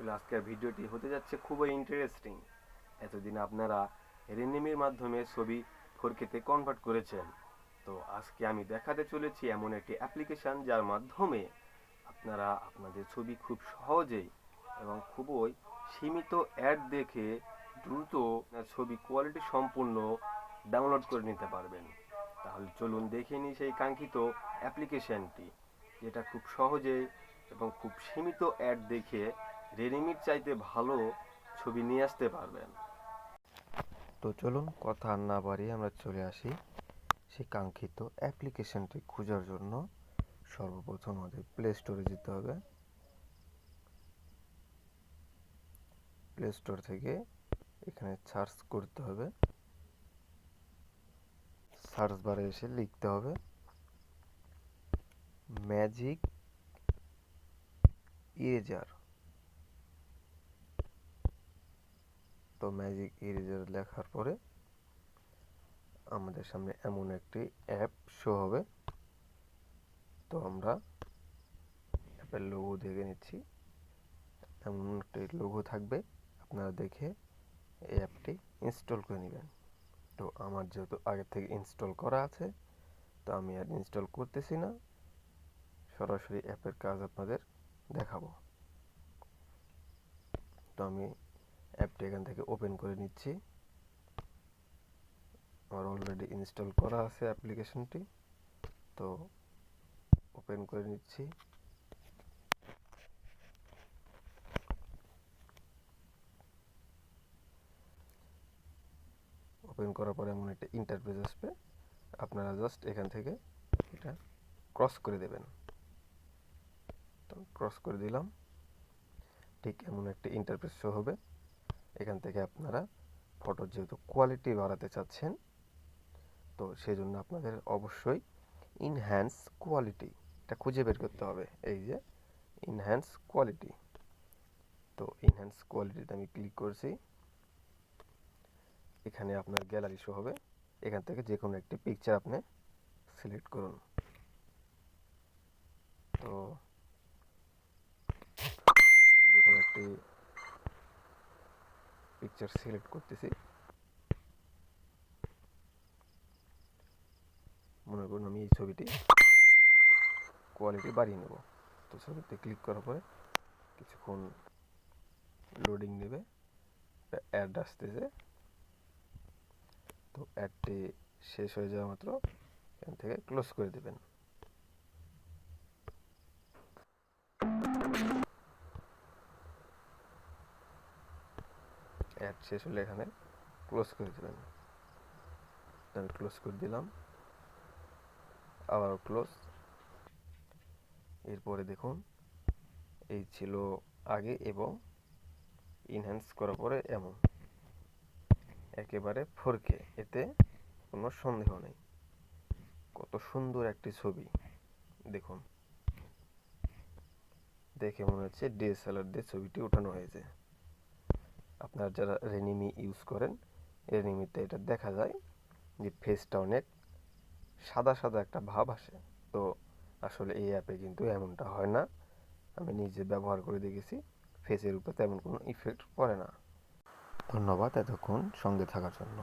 আসলে আজকের ভিডিওটি হতে যাচ্ছে খুবই ইন্টারেস্টিং এতদিন আপনারা রেনিমির মাধ্যমে ছবি ফোরকেতে কনভার্ট করেছেন। তো আজকে আমি দেখাতে চলেছি এমন একটি অ্যাপ্লিকেশন যার মাধ্যমে আপনারা আপনাদের ছবি খুব সহজেই এবং খুবই সীমিত অ্যাড দেখে দ্রুত ছবি কোয়ালিটি সম্পূর্ণ ডাউনলোড করে নিতে পারবেন। তাহলে চলুন দেখে নিই সেই কাঙ্ক্ষিত অ্যাপ্লিকেশনটি যেটা খুব সহজেই এবং খুব সীমিত অ্যাড দেখে রেডিমির চাইতে ভালো ছবি নিয়ে আসতে পারবেন। তো চলুন কথা না বাড়িয়ে আমরা চলে আসি সেই কাঙ্ক্ষিত অ্যাপ্লিকেশনটি খোঁজার জন্য। সর্বপ্রথম আমাদের প্লে স্টোরে যেতে হবে। প্লে স্টোর থেকে এখানে সার্চ করতে হবে। সার্চ বারে এসে লিখতে হবে ম্যাজিক ইরেজার তো ম্যাজিক ইরেজার লেখার পরে আমাদের সামনে এমন একটি অ্যাপ শো হবে। তো আমরা অ্যাপের লোগো দেখে নিচ্ছি। এমন একটি লোগো থাকবে, আপনারা দেখে এই অ্যাপটি ইনস্টল করে নেবেন। তো আমার যেহেতু আগে থেকে ইনস্টল করা আছে, তো আমি আর ইনস্টল করতেছি না। সরাসরি অ্যাপের কাজ আপনাদের দেখাবো। তো আমি অ্যাপটি এখান থেকে ওপেন করে নিচ্ছি। আমার অলরেডি ইনস্টল করা আছে অ্যাপ্লিকেশনটি। তো ওপেন করে নিচ্ছি। ওপেন করার পরে এমন একটা ইন্টারফেস আসবে। আপনারা জাস্ট এখান থেকে এটা ক্রস করে দেবেন। তো ক্রস করে দিলাম। ঠিক এমন একটা ইন্টারফেস শো হবে। এখান থেকে আপনারা ফটোর যেহেতু কোয়ালিটি বাড়াতে চাচ্ছেন, তো সেই জন্য আপনাদের অবশ্যই ইনহ্যান্স কোয়ালিটি এটা খুঁজে বের করতে হবে। এই যে ইনহ্যান্স কোয়ালিটি তো ইনহ্যান্স কোয়ালিটিতে আমি ক্লিক করছি। এখানে আপনার গ্যালারি শো হবে। এখান থেকে যে কোনো একটি পিকচার আপনি সিলেক্ট করুন। তো যে কোনো একটি পিকচার সিলেক্ট করতেছি। মনে করুন আমি এই ছবিটি কোয়ালিটি বাড়িয়ে নেব। তো ছবিতে ক্লিক করার পরে কিছুক্ষণ লোডিং নেবে। অ্যাড আসতেছে। তো অ্যাডটি শেষ হয়ে যাওয়া মাত্র এখান থেকে ক্লোজ করে দেবেন। অ্যাড শেষ হলে এখানে ক্লোজ করে দেবেন। আমি ক্লোজ করে দিলাম। আবার ক্লোজ এরপরে দেখুন, এই ছিল আগে এবং ইনহ্যান্স করার পরে এমন। একেবারে ফোরকে এতে কোনো সন্দেহ নেই। কত সুন্দর একটি ছবি। দেখুন। দেখে মনে হচ্ছে ডিএসএলআর দিয়ে ছবিটি ওঠানো হয়েছে। আপনারা যারা রেনিমি ইউজ করেন রেনিমিতে এটা দেখা যায় যে ফেসটা অনেক সাদা সাদা একটা ভাব আসে। তো আসলে এই অ্যাপে কিন্তু এমনটা হয় না। আমি নিজে ব্যবহার করে দেখেছি ফেসের উপরে তেমন কোনো ইফেক্ট পড়ে না। ধন্যবাদ এতক্ষণ সঙ্গে থাকার জন্য।